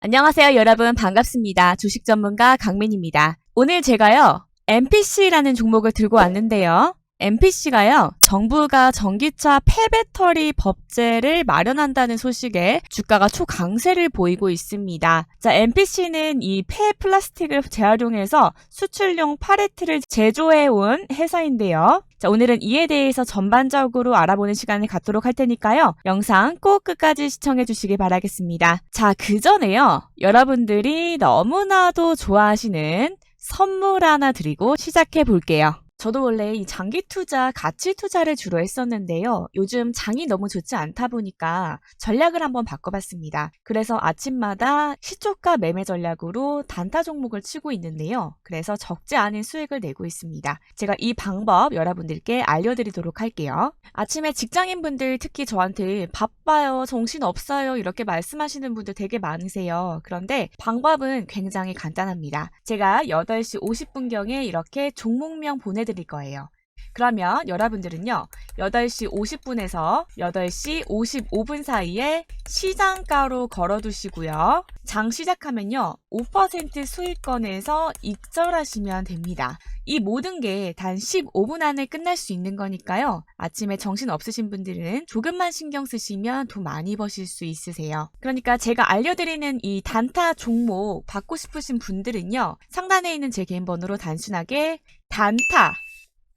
안녕하세요, 여러분. 반갑습니다. 주식 전문가 강민입니다. 오늘 제가요, MPC라는 종목을 들고 왔는데요. MPC가요, 정부가 전기차 폐배터리 법제를 마련한다는 소식에 주가가 초강세를 보이고 있습니다. 자, MPC는 이 폐 플라스틱을 재활용해서 수출용 팔레트를 제조해온 회사인데요. 자, 오늘은 이에 대해서 전반적으로 알아보는 시간을 갖도록 할 테니까요. 영상 꼭 끝까지 시청해 주시기 바라겠습니다. 자, 그 전에요. 여러분들이 너무나도 좋아하시는 선물 하나 드리고 시작해 볼게요. 저도 원래 이 장기 투자, 가치 투자를 주로 했었는데요. 요즘 장이 너무 좋지 않다 보니까 전략을 한번 바꿔봤습니다. 그래서 아침마다 시초가 매매 전략으로 단타 종목을 치고 있는데요. 그래서 적지 않은 수익을 내고 있습니다. 제가 이 방법 여러분들께 알려드리도록 할게요. 아침에 직장인분들 특히 저한테 바빠요, 정신 없어요 이렇게 말씀하시는 분들 되게 많으세요. 그런데 방법은 굉장히 간단합니다. 제가 8시 50분경에 이렇게 종목명 보내드릴 거예요. 그러면 여러분들은요, 8시 50분에서 8시 55분 사이에 시장가로 걸어두시고요. 장 시작하면요, 5% 수익권에서 익절하시면 됩니다. 이 모든 게 단 15분 안에 끝날 수 있는 거니까요. 아침에 정신 없으신 분들은 조금만 신경 쓰시면 돈 많이 버실 수 있으세요. 그러니까 제가 알려드리는 이 단타 종목 받고 싶으신 분들은요. 상단에 있는 제 개인 번호로 단순하게 단타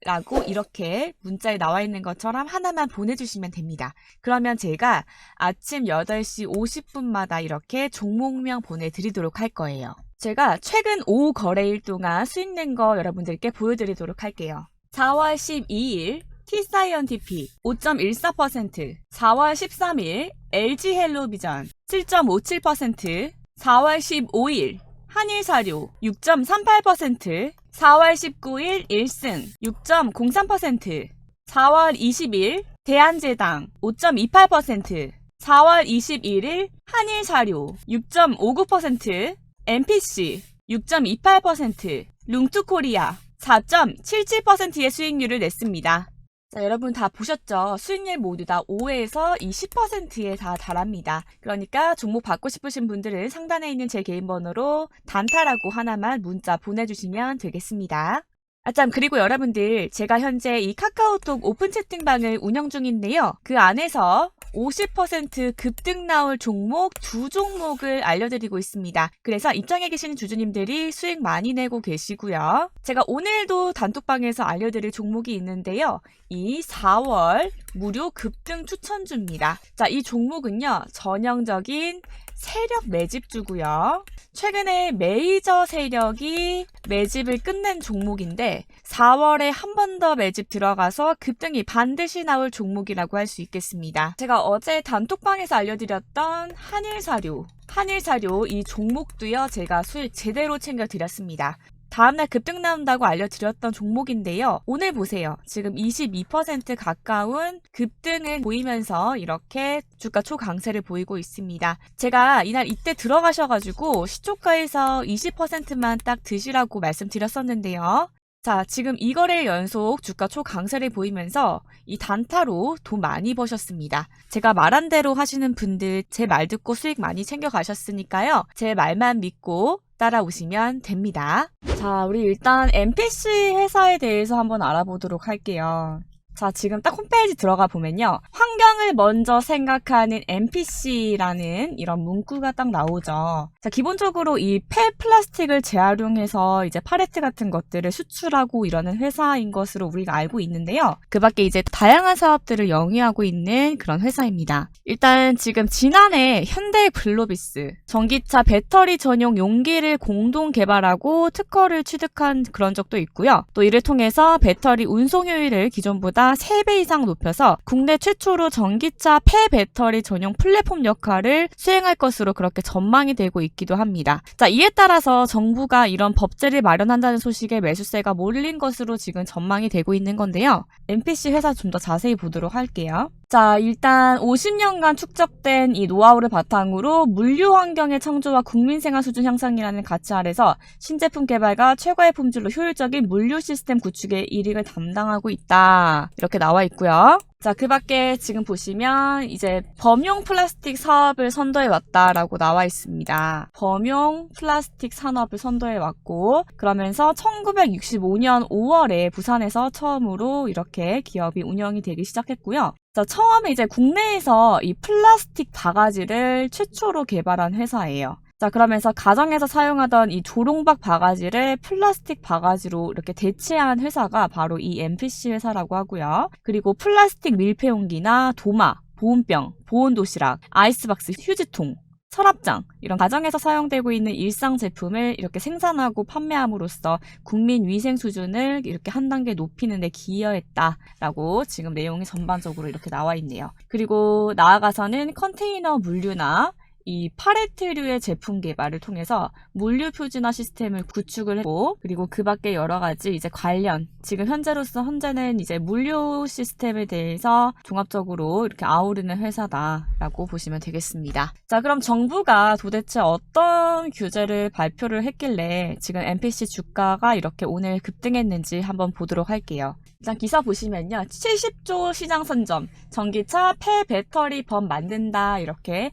라고 이렇게 문자에 나와 있는 것처럼 하나만 보내주시면 됩니다. 그러면 제가 아침 8시 50분마다 이렇게 종목명 보내드리도록 할 거예요. 제가 최근 5 거래일 동안 수익 낸 거 여러분들께 보여드리도록 할게요. 4월 12일 T사이언티피 5.14%, 4월 13일 LG 헬로비전 7.57%, 4월 15일 한일사료 6.38%, 4월 19일 1승 6.03%, 4월 20일 대한제당 5.28%, 4월 21일 한일사료 6.59%, MPC 6.28%, 룽투코리아 4.77%의 수익률을 냈습니다. 자, 여러분 다 보셨죠? 수익률 모두 다 5에서 이 10%에 다 달합니다. 그러니까 종목 받고 싶으신 분들은 상단에 있는 제 개인 번호로 단타라고 하나만 문자 보내주시면 되겠습니다. 아, 참, 그리고 여러분들, 제가 현재 이 카카오톡 오픈 채팅방을 운영 중인데요. 그 안에서 50% 급등 나올 종목 두 종목을 알려드리고 있습니다. 그래서 입장에 계시는 주주님들이 수익 많이 내고 계시고요. 제가 오늘도 단톡방에서 알려드릴 종목이 있는데요. 이 4월 무료 급등 추천주입니다. 자, 이 종목은요, 전형적인 세력 매집주고요. 최근에 메이저 세력이 매집을 끝낸 종목인데 4월에 한 번 더 매집 들어가서 급등이 반드시 나올 종목이라고 할 수 있겠습니다. 제가 어제 단톡방에서 알려드렸던 한일사료, 한일사료 이 종목도요 제가 수익 제대로 챙겨드렸습니다. 다음날 급등 나온다고 알려드렸던 종목인데요. 오늘 보세요. 지금 22% 가까운 급등을 보이면서 이렇게 주가 초강세를 보이고 있습니다. 제가 이날 이때 들어가셔가지고 시초가에서 20%만 딱 드시라고 말씀드렸었는데요. 자, 지금 이 거래일 연속 주가 초강세를 보이면서 이 단타로 돈 많이 버셨습니다. 제가 말한 대로 하시는 분들 제 말 듣고 수익 많이 챙겨 가셨으니까요. 제 말만 믿고 따라오시면 됩니다. 자, 우리 일단 MPC 회사에 대해서 한번 알아보도록 할게요. 자, 지금 딱 홈페이지 들어가 보면요. 환경을 먼저 생각하는 NPC라는 이런 문구가 딱 나오죠. 자, 기본적으로 이 폐 플라스틱을 재활용해서 이제 팔레트 같은 것들을 수출하고 이러는 회사인 것으로 우리가 알고 있는데요. 그 밖에 이제 다양한 사업들을 영위하고 있는 그런 회사입니다. 일단 지금 지난해 현대 글로비스 전기차 배터리 전용 용기를 공동 개발하고 특허를 취득한 그런 적도 있고요. 또 이를 통해서 배터리 운송 효율을 기존보다 3배 이상 높여서 국내 최초로 전기차 폐배터리 전용 플랫폼 역할을 수행할 것으로 그렇게 전망이 되고 있기도 합니다. 자, 이에 따라서 정부가 이런 법제를 마련한다는 소식에 매수세가 몰린 것으로 지금 전망이 되고 있는 건데요. MPC 회사 좀 더 자세히 보도록 할게요. 자, 일단 50년간 축적된 이 노하우를 바탕으로 물류 환경의 창조와 국민 생활 수준 향상이라는 가치 아래서 신제품 개발과 최고의 품질로 효율적인 물류 시스템 구축에 일익을 담당하고 있다. 이렇게 나와 있고요. 자, 그 밖에 지금 보시면 이제 범용 플라스틱 사업을 선도해 왔다라고 나와 있습니다. 범용 플라스틱 산업을 선도해 왔고, 그러면서 1965년 5월에 부산에서 처음으로 이렇게 기업이 운영이 되기 시작했고요. 자, 처음에 이제 국내에서 이 플라스틱 바가지를 최초로 개발한 회사예요. 자, 그러면서 가정에서 사용하던 이 조롱박 바가지를 플라스틱 바가지로 이렇게 대체한 회사가 바로 이 MPC 회사라고 하고요. 그리고 플라스틱 밀폐 용기나 도마, 보온병, 보온 도시락, 아이스박스, 휴지통, 서랍장 이런 가정에서 사용되고 있는 일상 제품을 이렇게 생산하고 판매함으로써 국민 위생 수준을 이렇게 한 단계 높이는 데 기여했다라고 지금 내용이 전반적으로 이렇게 나와 있네요. 그리고 나아가서는 컨테이너 물류나 이 파레트류의 제품 개발을 통해서 물류 표준화 시스템을 구축을 했고 그리고 그 밖에 여러 가지 이제 관련 지금 현재로서 현재는 이제 물류 시스템에 대해서 종합적으로 이렇게 아우르는 회사다라고 보시면 되겠습니다. 자 그럼 정부가 도대체 어떤 규제를 발표를 했길래 지금 MPC 주가가 이렇게 오늘 급등했는지 한번 보도록 할게요. 일단 기사 보시면요. 70조 시장 선점, 전기차 폐 배터리 범 만든다 이렇게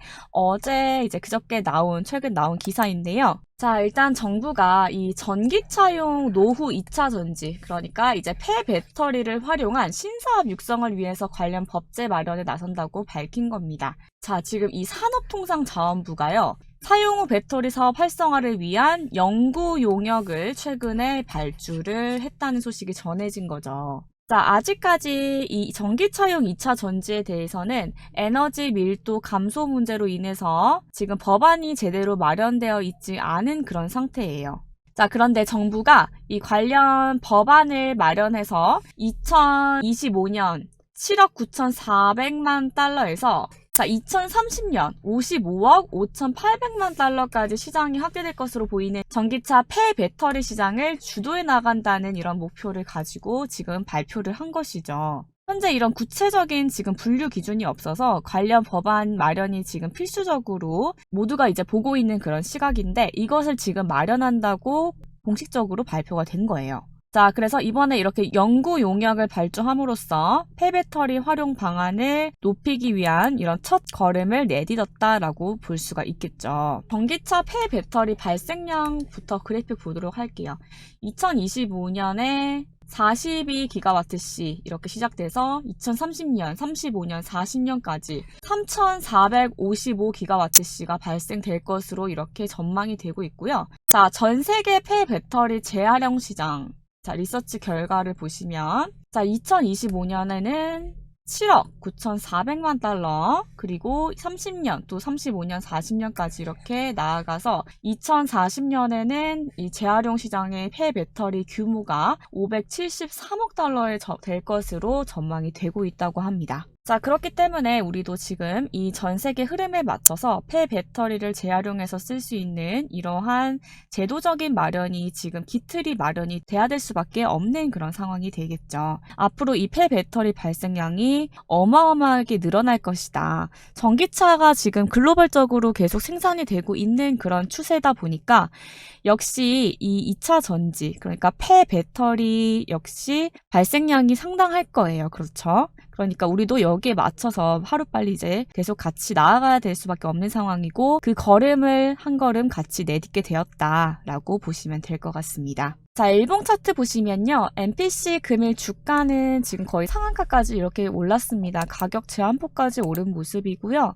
이제 그저께 나온 최근 나온 기사인데요. 자, 일단 정부가 이 전기차용 노후 2차 전지, 그러니까 이제 폐 배터리를 활용한 신사업 육성을 위해서 관련 법제 마련에 나선다고 밝힌 겁니다. 자, 지금 이 산업통상자원부가요. 사용 후 배터리 사업 활성화를 위한 연구 용역을 최근에 발주를 했다는 소식이 전해진 거죠. 자, 아직까지 이 전기차용 2차 전지에 대해서는 에너지 밀도 감소 문제로 인해서 지금 법안이 제대로 마련되어 있지 않은 그런 상태예요. 자, 그런데 정부가 이 관련 법안을 마련해서 2025년 7억 9,400만 달러에서 자, 2030년 55억 5,800만 달러까지 시장이 확대될 것으로 보이는 전기차 폐 배터리 시장을 주도해 나간다는 이런 목표를 가지고 지금 발표를 한 것이죠. 현재 이런 구체적인 지금 분류 기준이 없어서 관련 법안 마련이 지금 필수적으로 모두가 이제 보고 있는 그런 시각인데 이것을 지금 마련한다고 공식적으로 발표가 된 거예요. 자, 그래서 이번에 이렇게 연구 용역을 발주함으로써 폐배터리 활용 방안을 높이기 위한 이런 첫 걸음을 내딛었다라고 볼 수가 있겠죠. 전기차 폐배터리 발생량부터 그래픽 보도록 할게요. 2025년에 42기가와트시 이렇게 시작돼서 2030년, 35년, 40년까지 3,455기가와트시가 발생될 것으로 이렇게 전망이 되고 있고요. 자, 전 세계 폐 배터리 재활용 시장 자, 리서치 결과를 보시면 자, 2025년에는 7억 9,400만 달러 그리고 30년 또 35년 40년까지 이렇게 나아가서 2040년에는 이 재활용 시장의 폐 배터리 규모가 573억 달러에 될 것으로 전망이 되고 있다고 합니다. 자, 그렇기 때문에 우리도 지금 이 전 세계 흐름에 맞춰서 폐 배터리를 재활용해서 쓸 수 있는 이러한 제도적인 마련이 지금 기틀이 마련이 돼야 될 수밖에 없는 그런 상황이 되겠죠. 앞으로 이 폐 배터리 발생량이 어마어마하게 늘어날 것이다. 전기차가 지금 글로벌적으로 계속 생산이 되고 있는 그런 추세다 보니까 역시 이 2차 전지, 그러니까 폐 배터리 역시 발생량이 상당할 거예요. 그렇죠? 그러니까 우리도 여 기에 맞춰서 하루빨리 이제 계속 같이 나아가야 될 수밖에 없는 상황이고 그 걸음을 한 걸음 같이 내딛게 되었다라고 보시면 될 것 같습니다. 자, 일봉 차트 보시면요. MPC 금일 주가는 지금 거의 상한가까지 이렇게 올랐습니다. 가격 제한폭까지 오른 모습이고요.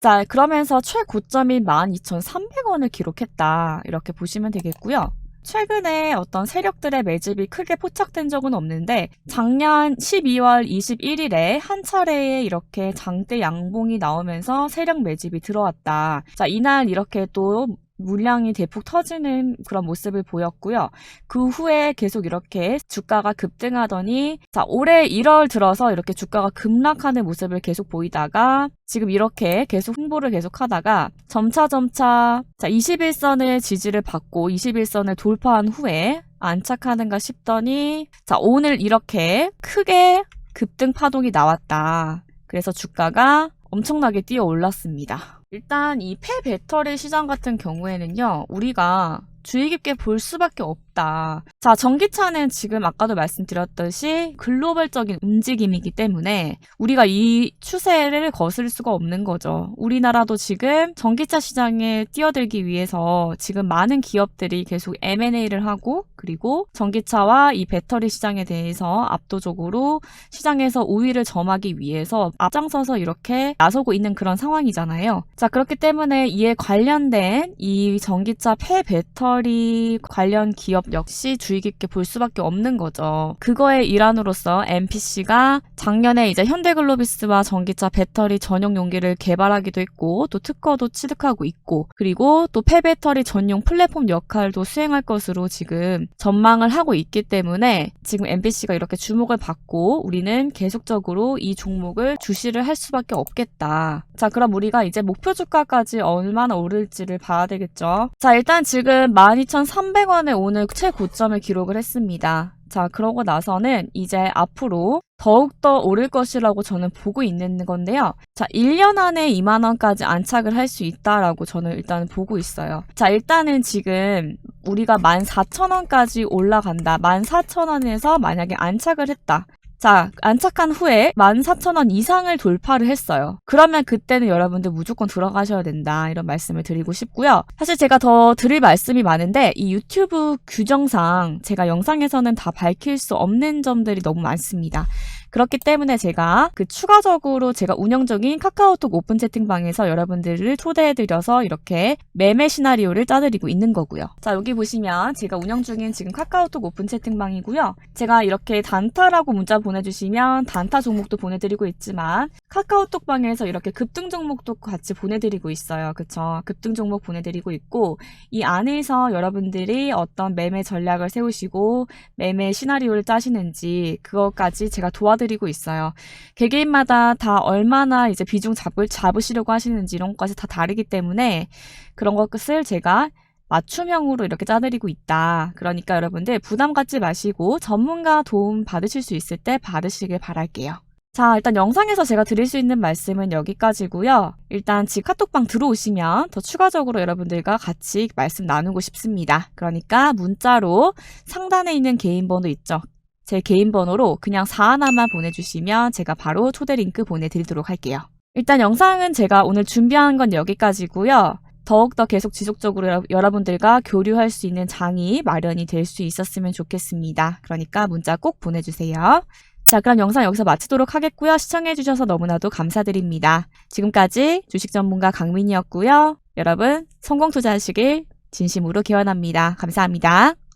자, 그러면서 최고점인 12,300원을 기록했다. 이렇게 보시면 되겠고요. 최근에 어떤 세력들의 매집이 크게 포착된 적은 없는데 작년 12월 21일에 한 차례에 이렇게 장대 양봉이 나오면서 세력 매집이 들어왔다. 자, 이날 이렇게 또 물량이 대폭 터지는 그런 모습을 보였고요. 그 후에 계속 이렇게 주가가 급등하더니 자 올해 1월 들어서 이렇게 주가가 급락하는 모습을 계속 보이다가 지금 이렇게 계속 홍보를 계속 하다가 점차 점차 자 21선의 지지를 받고 21선을 돌파한 후에 안착하는가 싶더니 자 오늘 이렇게 크게 급등 파동이 나왔다. 그래서 주가가 엄청나게 뛰어 올랐습니다. 일단 이 폐배터리 시장 같은 경우에는요, 우리가 주의 깊게 볼 수밖에 없, 있다. 자, 전기차는 지금 아까도 말씀드렸듯이 글로벌적인 움직임이기 때문에 우리가 이 추세를 거슬 수가 없는 거죠. 우리나라도 지금 전기차 시장에 뛰어들기 위해서 지금 많은 기업들이 계속 M&A를 하고 그리고 전기차와 이 배터리 시장에 대해서 압도적으로 시장에서 우위를 점하기 위해서 앞장서서 이렇게 나서고 있는 그런 상황이잖아요. 자, 그렇기 때문에 이에 관련된 이 전기차 폐 배터리 관련 기업 역시 주의 깊게 볼 수밖에 없는 거죠. 그거의 일환으로서 MPC가 작년에 이제 현대글로비스와 전기차 배터리 전용 용기를 개발하기도 했고 또 특허도 취득하고 있고 그리고 또 폐배터리 전용 플랫폼 역할도 수행할 것으로 지금 전망을 하고 있기 때문에 지금 MPC가 이렇게 주목을 받고 우리는 계속적으로 이 종목을 주시를 할 수밖에 없겠다. 자, 그럼 우리가 이제 목표 주가까지 얼마나 오를지를 봐야 되겠죠. 자, 일단 지금 12,300원에 오늘 최고점을 기록을 했습니다. 자, 그러고 나서는 이제 앞으로 더욱더 오를 것이라고 저는 보고 있는 건데요. 자, 1년 안에 2만원까지 안착을 할 수 있다라고 저는 일단 보고 있어요. 자, 일단은 지금 우리가 14,000원까지 올라간다. 14,000원에서 만약에 안착을 했다. 자, 안착한 후에 14,000원 이상을 돌파를 했어요. 그러면 그때는 여러분들 무조건 들어가셔야 된다. 이런 말씀을 드리고 싶고요. 사실 제가 더 드릴 말씀이 많은데 이 유튜브 규정상 제가 영상에서는 다 밝힐 수 없는 점들이 너무 많습니다. 그렇기 때문에 제가 그 추가적으로 제가 운영적인 카카오톡 오픈 채팅방에서 여러분들을 초대해드려서 이렇게 매매 시나리오를 짜드리고 있는 거고요. 자, 여기 보시면 제가 운영 중인 지금 카카오톡 오픈 채팅방이고요. 제가 이렇게 단타라고 문자 보내주시면 단타 종목도 보내드리고 있지만 카카오톡 방에서 이렇게 급등 종목도 같이 보내드리고 있어요. 그쵸? 급등 종목 보내드리고 있고 이 안에서 여러분들이 어떤 매매 전략을 세우시고 매매 시나리오를 짜시는지 그것까지 제가 도와드리고 있어요. 개개인마다 다 얼마나 이제 비중 잡을, 잡으시려고 하시는지 이런 것까지 다 다르기 때문에 그런 것을 제가 맞춤형으로 이렇게 짜드리고 있다. 그러니까 여러분들 부담 갖지 마시고 전문가 도움 받으실 수 있을 때 받으시길 바랄게요. 자, 일단 영상에서 제가 드릴 수 있는 말씀은 여기까지고요. 일단 지 카톡방 들어오시면 더 추가적으로 여러분들과 같이 말씀 나누고 싶습니다. 그러니까 문자로 상단에 있는 개인 번호 있죠. 제 개인 번호로 그냥 4 하나만 보내주시면 제가 바로 초대 링크 보내드리도록 할게요. 일단 영상은 제가 오늘 준비한 건 여기까지고요. 더욱더 계속 지속적으로 여러- 여러분들과 교류할 수 있는 장이 마련이 될 수 있었으면 좋겠습니다. 그러니까 문자 꼭 보내주세요. 자, 그럼 영상 여기서 마치도록 하겠고요. 시청해주셔서 너무나도 감사드립니다. 지금까지 주식 전문가 강민이었고요. 여러분, 성공 투자하시길 진심으로 기원합니다. 감사합니다.